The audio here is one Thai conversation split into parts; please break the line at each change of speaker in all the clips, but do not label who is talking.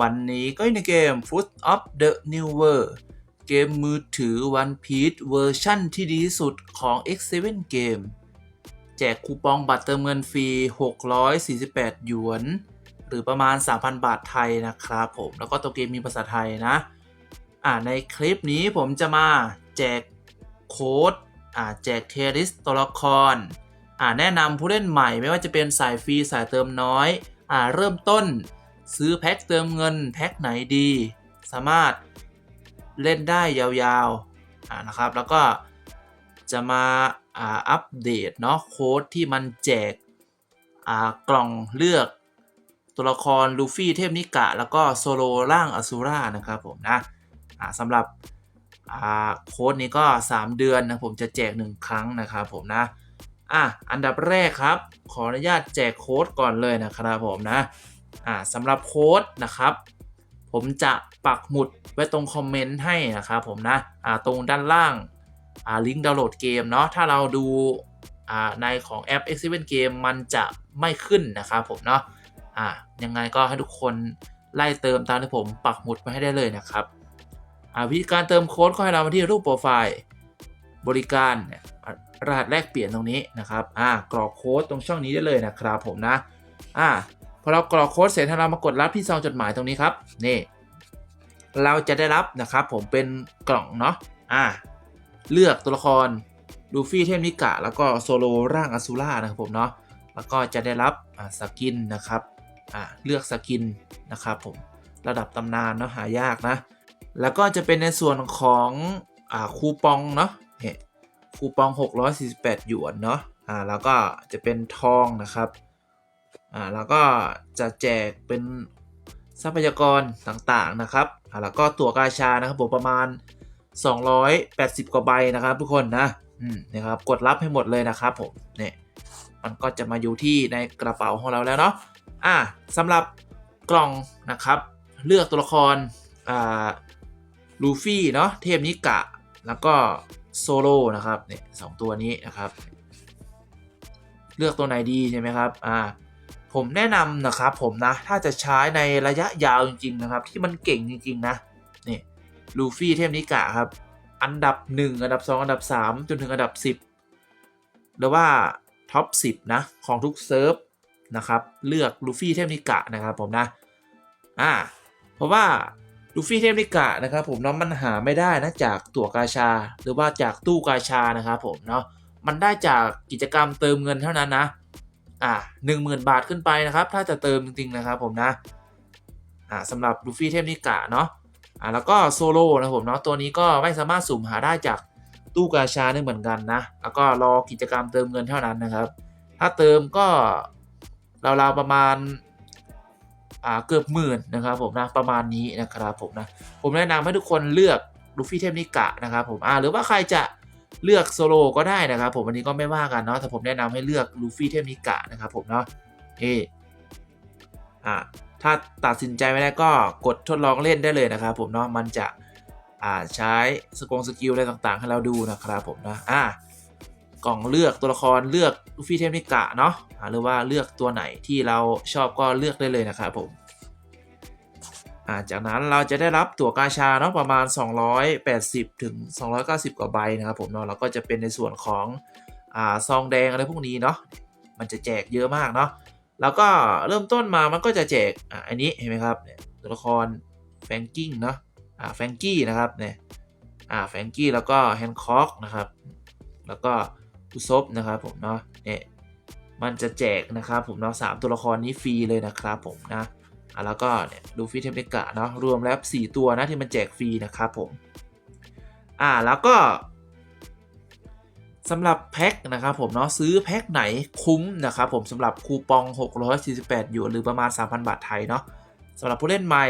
วันนี้ก็ในเกม Foot of the New World เกมมือถือ One Piece เวอร์ชั่นที่ดีสุดของ X7 Game แจกคูปองบัตรเติมเงินฟรี 648 หยวน หรือประมาณ 3,000 บาทไทยนะครับผม แล้วก็ตัวเกมมีภาษาไทยนะ อ่าในคลิปนี้ผมจะมาแจกโค้ด อ่าแจกเทริสตัวละคร อ่าแนะนำผู้เล่นใหม่ไม่ว่าจะเป็นสายฟรีสายเติมน้อย อ่าเริ่มต้น ซื้อแพ็คเติมเงินแพ็คไหนดี สามารถเล่นได้ยาวๆนะครับ แล้วก็จะมาอ,อัปเดตเนาะโค้ดที่มันแจกกล่องเลือกตัวละครลูฟี่เทพนิกะ แล้วก็โซโลร่างอสูรานะครับผมนะสำหรับโค้ดนี้ก็ 3 เดือนนะผมจะแจก 1 ครั้งนะครับผมนะอะอันดับแรกครับ ขออนุญาตแจกโค้ดก่อนเลยนะครับผมนะ อ่าสำหรับโค้ดนะครับ ผมจะปักหมุดไว้ตรงคอมเมนต์ให้นะครับผมนะอ่าตรงด้านล่างอ่าลิงก์ดาวน์โหลดเกมเนาะถ้าเราดูอ่าในของแอป X7 Game มันจะไม่ขึ้นนะครับผมเนาะอ่ายังไงก็ให้ทุกคนไล่เติมตามที่ผมปักหมุดไว้ให้ได้เลยนะครับอ่าวิธีการเติมโค้ดก็ให้เรามาที่รูปโปรไฟล์ บริการรหัสแลกเปลี่ยนตรงนี้นะครับอ่ากรอกโค้ดตรงช่องนี้ได้เลยนะครับผมนะอ่า พอเรากรอกโค้ดเสร็จให้เรามากดรับที่ซองจดหมายตรงนี้ครับนี่เราจะได้รับนะครับผมเป็นกล่องเนาะอ่าเลือกตัวละครลูฟี่เทพนิกะ แล้วก็โซโลร่างอสูล่านะครับผมเนาะแล้วก็จะได้รับสกินนะครับอ่าเลือกสกินนะครับผมระดับตำนานเนาะหายากนะ แล้วก็จะเป็นในส่วนของอ่าคูปองเนาะเนี่ยคูปอง 648 หยวนเนาะอ่าแล้วก็จะเป็นทองนะครับ อ่าแล้วก็จะแจกเป็นทรัพยากรต่างๆนะครับอ่าแล้วก็ตั๋วกาชานะครับผมประมาณ 280 กว่าใบนะครับทุกคนนะอืมนะครับกดรับให้หมดเลยนะครับผมเนี่ยมันก็จะมาอยู่ที่ในกระเป๋าของเราแล้วเนาะอ่าสำหรับกล่องนะครับ เลือกตัวละครอ่าลูฟี่เนาะเทพนิกะ แล้วก็โซโล่นะครับเนี่ยสองตัวนี้นะครับ เลือกตัวไหนดีใช่ไหมครับอ่า ผมแนะนำนะครับผมนะ ถ้าจะใช้ในระยะยาวจริงๆนะครับ ที่มันเก่งจริงๆนะนี่ลูฟี่เทพนิกะครับ อันดับ 1 อันดับ 2 อันดับ 3 จนถึงอันดับ 10 หรือว่าท็อป 10 นะ ของทุกเซิร์ฟนะครับ เลือกลูฟี่เทพนิกะนะครับผมนะอ่าเพราะว่าลูฟี่เทพนิกะนะครับผมเนาะมันหาไม่ได้นะจากตั๋วกาชา หรือว่าจากตู้กาชานะครับผมเนาะมันได้จากกิจกรรมเติมเงินเท่านั้นนะ อ่าหนึ่งหมื่นบาทขึ้นไปนะครับ ถ้าจะเติมจริงๆนะครับผมนะอ่าสำหรับลูฟี่เทพนิกะเนาะอ่าแล้วก็โซโล่นะผมเนาะตัวนี้ก็ไม่สามารถสุ่มหาได้จากตู้กาชาได้เหมือนกันนะ แล้วก็รอกิจกรรมเติมเงินเท่านั้นนะครับ ถ้าเติมก็ราวๆประมาณอ่าเกือบหมื่นนะครับผมนะประมาณนี้นะครับผมนะผมแนะนำให้ทุกคนเลือกลูฟี่เทพนิกะนะครับผมอ่าหรือว่าใครจะ เลือกโซโลก็ได้นะครับ ผมอันนี้ก็ไม่ว่ากันเนาะแต่ผมแนะนำให้เลือกลูฟี่เทพนิกะนะครับผมเนาะเออ่าถ้าตัดสินใจไม่ได้ก็กดทดลองเล่นได้เลยนะครับผมเนาะมันจะอ่าใช้สกงสกิลอะไรต่างๆ ให้เราดูนะครับผมนะอ่ากล่องเลือกตัวละครเลือกลูฟี่เทพนิกะเนาะหรือว่าเลือกตัวไหนที่เราชอบก็เลือกได้เลยนะครับผมาจากนั้นเราจะได้รับตั๋วกาชาเนาะประมาณ 280 ถึง 290 กว่าใบนะครับผมเนาะแล้วก็จะเป็นในส่วนของอ่าซองแดงอะไรพวกนี้เนาะมันจะแจกเยอะมากเนาะแล้วก็เริ่มต้นมามันก็จะแจกอ่าอันนี้เห็นไหมครับเนี่ยตัวละครแฟงกิ้งเนาะอ่าแฟงกี้นะครับเนี่ยอ่าแฟงกี้แล้วก็แฮนคอกนะครับ
แล้วก็อุซบนะครับผมเนาะเนี่ยมันจะแจกนะครับผมเนาะสามตัวละครนี้ฟรีเลยนะครับผมนะ แล้วก็เนี่ยดูฟิเทมเนกะเนาะรวมแล้ว 4 ตัวนะที่มันแจกฟรีนะครับผมอ่าแล้วก็สำหรับแพ็คนะครับผมเนาะซื้อแพ็คไหนคุ้มนะครับผมสำหรับคูปอง 648หยวนหรือประมาณ 3,000 บาทไทยเนาะสำหรับผู้เล่นใหม่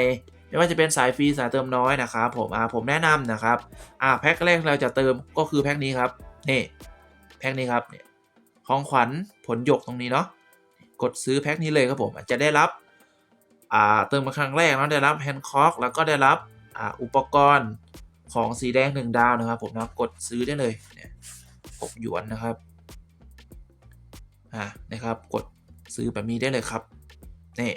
ไม่ว่าจะเป็นสายฟรีสายเติมน้อยนะครับผมอ่าผมแนะนำนะครับอ่าแพ็คแรกเราจะเติมก็คือแพ็คนี้ครับนี่แพ็คนี้ครับเนี่ยของขวัญผลหยกตรงนี้เนาะกดซื้อแพ็คนี้เลยครับผมจะได้รับ เติมมาครั้งแรกเนาะได้รับแฮนด์คอกแล้วก็ได้รับอ,อุปกรณ์ของสีแดงหนึ่งดาวนะครับ ผมนะกดซื้อได้เลยเนี่ยหกหยวนนะครับอ่านะครับ กดซื้อแบบนี้ได้เลยครับนี่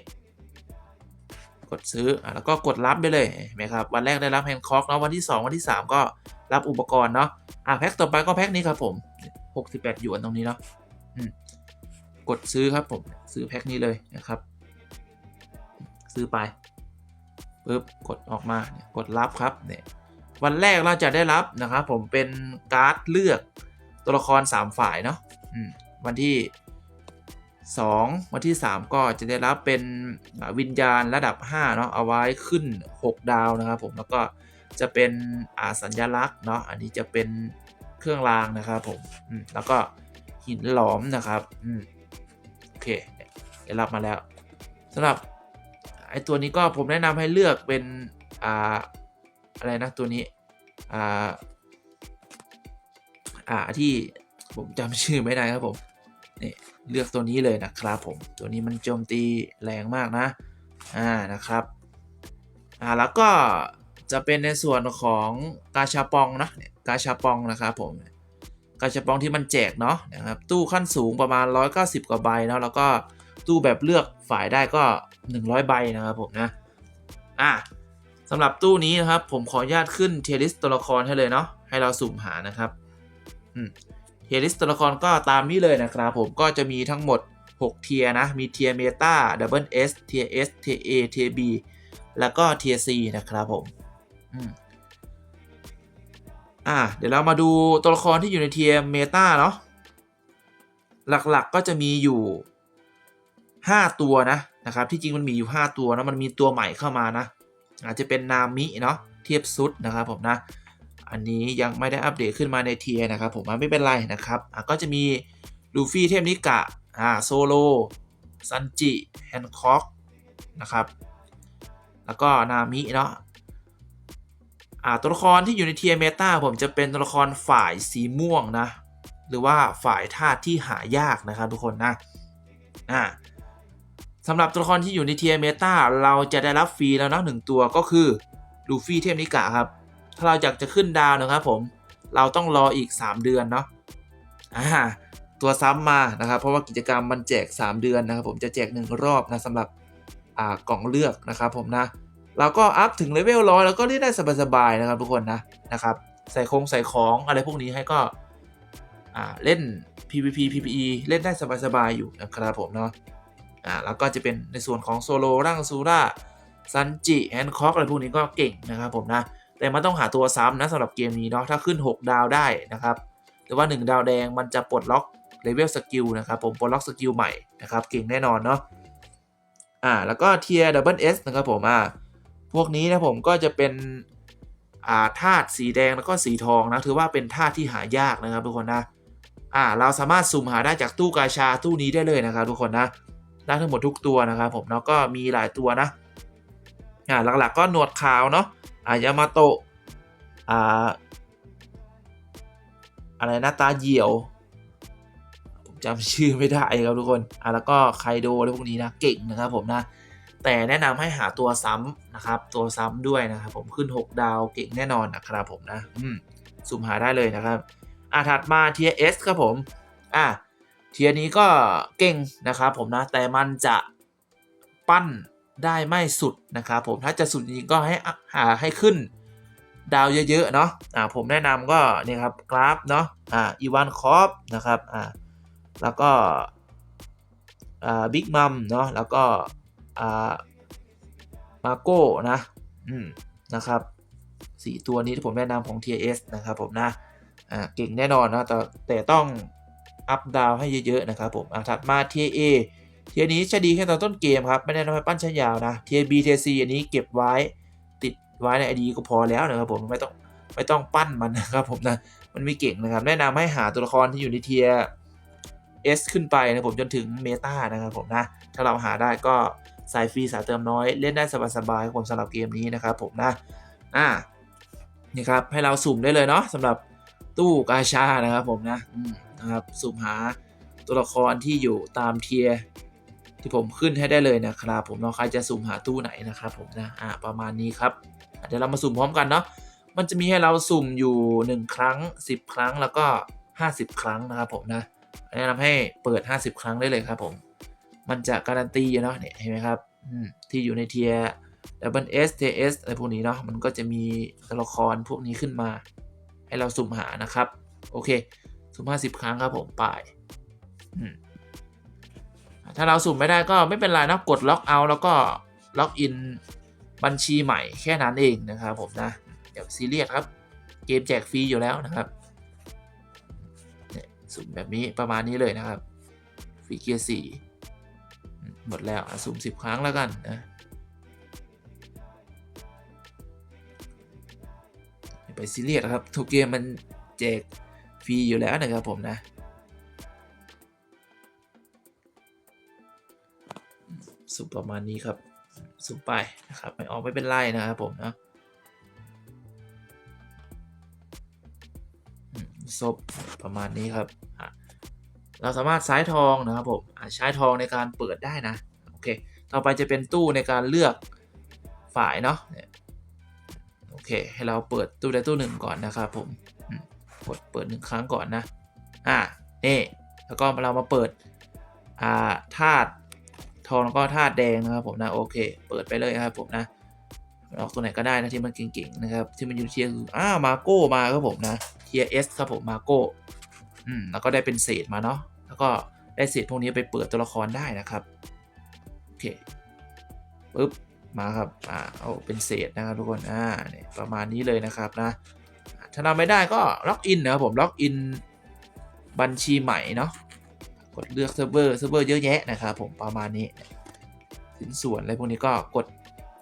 กดซื้ออะแล้วก็กดรับไปเลยเห็นไหมครับวันแรกได้รับแฮนด์คอกเนาะวันที่ 2 วันที่ 3 ก็รับอุปกรณ์เนาะอะแพ็คต่อไปก็แพ็คนี้ครับผม 68หยวนตรงนี้เนาะกดซื้อครับผมซื้อแพ็คนี้เลยนะครับ ซื้อไปปุ๊บกดออกมาเนี่ยกดรับครับเนี่ยวันแรกเราจะได้รับนะครับผมเป็นการ์ดเลือกตัวละคร 3 ฝ่ายเนาะวันที่ 2 วันที่ 3 ก็จะได้รับเป็นวิญญาณระดับ 5 เนาะเอาไว้ขึ้น 6 ดาวนะครับผมแล้วก็จะเป็นอาสัญลักษณ์เนาะอันนี้จะเป็นเครื่องรางนะครับผมมแล้วก็หินหลอมนะครับอโอเคได้รับมาแล้วสำหรับ อตัวนี้ก็ผมแนะนำให้เลือกเป็นอ่าอะไรนะตัวนี้อ่าอ่าที่ผมจำชื่อไม่ได้ครับผมนี่เลือกตัวนี้เลยนะครับผมตัวนี้มันโจมตีแรงมากนะอ่านะครับอ่าแล้วก็จะเป็นในส่วนของกาชาปองนะกาชาปองนะครับผมกาชาปองที่มันแจกเนาะนะครับตู้ขั้นสูงประมาณ 190 กว่าใบเนาะแล้วก็ตู้แบบเลือกฝ่ายได้ก็ 100 ใบนะครับผมนะอ่าสำหรับตู้นี้นะครับ ผมขออนุญาตขึ้นเทลิสตัวละครให้เลยเนาะให้เราสุ่มหานะครับเทียร์ลิสตัวละครก็ตามนี้เลยนะครับ ผมก็จะมีทั้งหมด 6 เทียนะ มีเทียเมตาดับเบิลเอสเทียเอสเทียเอเทียบีแล้วก็เทียซีนะครับผมอ่าเดี๋ยวเรามาดูตัวละครที่อยู่ในเทียเมตาเนาะหลักๆก็จะมีอยู่ 5 ตัวนะ นะครับที่จริงมันมีอยู่ 5 ตัวนะมันมีตัวใหม่เข้ามานะ อาจจะเป็นนามิเนาะเทียบซุดนะครับผมนะอันนี้ยังไม่ได้อัปเดตขึ้นมาในเทียนะครับผมไม่เป็นไรนะครับก็จะมีลูฟี่เทพนิกะอ่าโซโลซันจิแฮนคอกนะครับแล้วก็นามิเนาะอ่าตัวละครที่อยู่ในเทียเมตาผมจะเป็นตัวละครฝ่ายสีม่วงนะ หรือว่าฝ่ายธาตุที่หายากนะครับทุกคนนะอ่า สำหรับตัวละครที่อยู่ในเทียเมตาเราจะได้รับฟรีแล้วนะหนึ่งตัวก็คือลูฟี่เทพนิกะครับ ถ้าเราอยากจะขึ้นดาวนะครับผม เราต้องรออีก 3 เดือนเนาะอ่าตัวซ้ำมานะครับ เพราะว่ากิจกรรมมันแจก 3 เดือนนะครับ ผมจะแจก 1 รอบนะสำหรับอ่ากล่องเลือกนะครับผมนะเราก็อัพถึงเลเวลร้อยแล้วก็เล่นได้สบายๆนะครับทุกคนนะนะครับใส่คงใส่ของอะไรพวกนี้ให้ก็อ่าเล่น PVP PVE เล่นได้สบายๆอยู่นะครับผมเนาะ อ่าแล้วก็จะเป็นในส่วนของโซโลร่างซูราซันจิแฮนคอกอะไรพวกนี้ก็เก่งนะครับผมนะ แต่มันต้องหาตัวซ้ำนะสำหรับเกมนี้เนาะถ้าขึ้น 6 ดาวได้นะครับ หรือว่า 1 ดาวแดงมันจะปลดล็อกเลเวลสกิลนะครับผมปลดล็อกสกิลใหม่นะครับเก่งแน่นอนเนาะอ่าแล้วก็เทียร์ดับเบิลเอสนะครับผมอ่าพวกนี้นะผมก็จะเป็นอ่าธาตุสีแดงแล้วก็สีทองนะถือว่าเป็นธาตุที่หายากนะครับทุกคนนะอ่าเราสามารถสุ่มหาได้จากตู้กาชาตู้นี้ได้เลยนะครับทุกคนนะ ได้ทั้งหมดทุกตัวนะครับผมแล้วก็มีหลายตัวนะอ่าหลักๆก็หนวดขาวเนาะอายามาโตะอ่าอะไรนะตาเหี่ยวผมจำชื่อไม่ได้ครับทุกคนอะแล้วก็ไคโดอะไรพวกนี้นะเก่งนะครับผมนะแต่แนะนำให้หาตัวซ้ำนะครับ ตัวซ้ำด้วยนะครับผมขึ้น 6 ดาวเก่งแน่นอนนะครับผมนะอืมสุ่มหาได้เลยนะครับอะถัดมาเทเอสครับผมอะ เทียนี้ก็เก่งนะครับผมนะแต่มันจะปั้นได้ไม่สุดนะครับผมถ้าจะสุดจริงก็ให้อะหาให้ขึ้นดาวเยอะๆเนาะอ่าผมแนะนำก็เนี่ยครับกราฟเนาะอ่าอีวานคอฟนะครับอ่าแล้วก็อ่าบิ๊กมัมเนาะแล้วก็อ่ามาโก้นะอืมนะครับสี่ตัวนี้ที่ผมแนะนำของ TS นะครับผมนะอ่าเก่งแน่นอนนะแต่แต่ต้อง อัพดาวให้เยอะๆนะครับผมอ่าถัดมา Tier A เทียนี้จะดีแค่ตอนต้นเกมครับ ไม่ได้ทำให้ปั้นชั้นยาวนะ Tier B Tier C อันนี้เก็บไว้ติดไว้ใน ID ก็พอแล้วนะครับผมไม่ต้องไม่ต้องปั้นมันนะครับผมนะมันไม่เก่งนะครับ แนะนำให้หาตัวละครที่อยู่ในเทีย S ขึ้นไปนะผมจนถึงเมตานะครับผมนะ ถ้าเราหาได้ก็สายฟรีสายเติมน้อยเล่นได้สบายๆครับผมสำหรับเกมนี้นะครับผมนะอ่านี่ครับให้เราสุ่มได้เลยเนาะสำหรับตู้กาชานะครับผมนะอืม นะครับสุ่มหาตัวละครที่อยู่ตามเทียที่ผมขึ้นให้ได้เลยนะครับ ผมเราใครจะสุ่มหาตู้ไหนนะครับผมนะอ่าประมาณนี้ครับเดี๋ยวเรามาสุ่มพร้อมกันเนาะมันจะมีให้เราสุ่มอยู่ 1 ครั้ง 10 ครั้งแล้วก็ 50 ครั้งนะครับผมนะแนะนำให้เปิด 50 ครั้งได้เลยครับผม มันจะการันตีเนาะเนี่ยเห็นไหมครับที่อยู่ในเทียร์ Double S TS อะไรพวกนี้เนาะมันก็จะมีตัวละครพวกนี้ขึ้นมา ให้เราสุ่มหานะครับ โอเค สุ่ม50ครั้งครับผมไปถ้าเราสุ่มไม่ได้ก็ไม่เป็นไรนะกดล็อกเอาแล้วก็ล็อกอินบัญชีใหม่แค่นั้นเองนะครับผมนะเดี๋ยวซีเรียสครับ เกมแจกฟรีอยู่แล้วนะครับสุ่มแบบนี้ประมาณนี้เลยนะครับฟรีเกียร์สี่หมดแล้วสุ่มสิบครั้งแล้วกันนะอย่าไปซีเรียสครับทุกเกมมันแจก ฟรีอยู่แล้วนะครับผมนะสุ่มประมาณนี้ครับ สุ่มไปนะครับ ไม่ออกไม่เป็นไรนะครับผมนะซบประมาณนี้ครับ เราสามารถซ้ายทองนะครับผมใช้ทองในการเปิดได้นะ โอเค ต่อไปจะเป็นตู้ในการเลือกฝ่ายเนาะ โอเค ให้เราเปิดตู้ใดตู้หนึ่งก่อนนะครับผม กดเปิดหนึ่งครั้งก่อนนะ อ่านี่แล้วก็เรามาเปิด อ่าธาตุทองแล้วก็ธาตุแดงนะครับผมนะโอเค เปิดไปเลยนะครับผมนะออกตัวไหนก็ได้นะที่มันเก่งๆนะครับที่มันอยู่เทียร์อ่ามาโก้มาครับผมนะเทียร์เอสครับผมมาโก้อืมแล้วก็ได้เป็นเศษมาเนาะแล้วก็ได้เศษพวกนี้ไปเปิดตัวละครได้นะครับโอเคปึ๊บมาครับอ่าเอาเป็นเศษนะครับทุกคนอ่าเนี่ยประมาณนี้เลยนะครับนะ ถ้าเราไม่ได้ก็ล็อกอินนะครับผมล็อกอินบัญชีใหม่เนาะกดเลือกเซิร์ฟเวอร์เซิร์ฟเวอร์เยอะแยะนะครับผมประมาณนี้สินส่วนอะไรพวกนี้ก็กด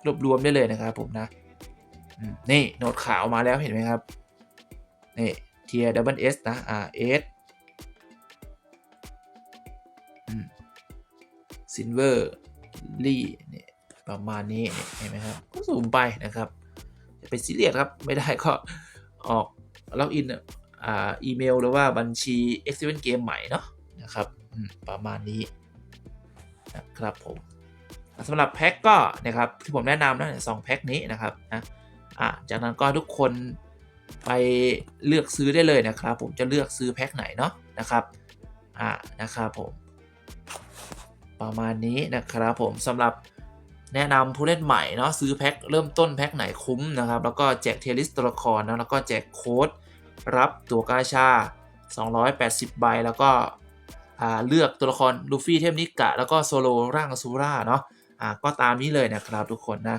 รวบรวมได้เลยนะครับผมนะนี่โน้ตขาวมาแล้วเห็นไหมครับนี่เทียดับเบิลเอสนะอ่าเอสซินเวอร์ลี่เนี่ยประมาณนี้เห็นไหมครับก็สูมไปนะครับอย่าไปซีเรียสครับ ไม่ได้ก็ ออกล็อกอินอ่าอีเมลหรือว่าบัญชี x 7 Game ใหม่เนาะนะครับประมาณนี้นะครับผมสำหรับแพ็กก็นะครับที่ผมแนะนำนะสองแพ็กนี้นะครับนะอะจากนั้นก็ทุกคนไปเลือกซื้อได้เลยนะครับ ผมจะเลือกซื้อแพ็กไหนเนาะนะครับอะนะครับผมประมาณนี้นะครับผมสำหรับ แนะนำผู้เล่นใหม่เนาะซื้อแพ็กเริ่มต้นแพ็กไหนคุ้มนะครับ แล้วก็แจกเทลิสตัวละครนะแล้วก็แจกโค้ดรับตัวกาชา 280 ใบ แล้วก็อ่าเลือกตัวละครลูฟี่เทพนิกะ แล้วก็โซโลร่างซูราเนาะอ่าก็ตามนี้เลยนะครับทุกคนนะ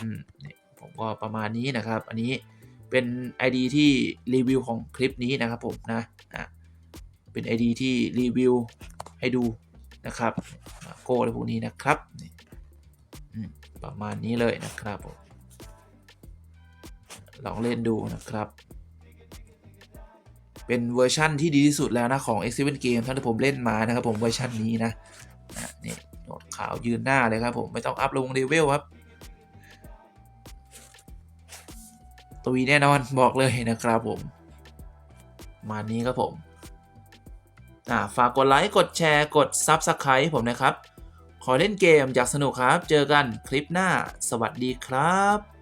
อืมนี่ผมก็ประมาณนี้นะครับ อันนี้เป็น ID ที่รีวิวของคลิปนี้นะครับผมนะอะเป็น ID ที่รีวิวให้ดูนะครับโก้อะไรพวกนี้นะครับนี่ ประมาณนี้เลยนะครับผมลองเล่นดูนะครับ เป็นเวอร์ชั่นที่ดีที่สุดแล้วนะ ของ x 7 Game ทั้งที่ผมเล่นมานะครับผมเวอร์ชันนี้นะอะนี่โหนดขาวยืนหน้าเลยครับผมไม่ต้องอัพลงเลเวลครับตุยแน่นอนบอกเลยนะครับผม มานี้ครับผม ฝากกดไลค์ กดแชร์ กด Subscribe ผมนะครับ ขอเล่นเกมอยากสนุกครับ เจอกันคลิปหน้า สวัสดีครับ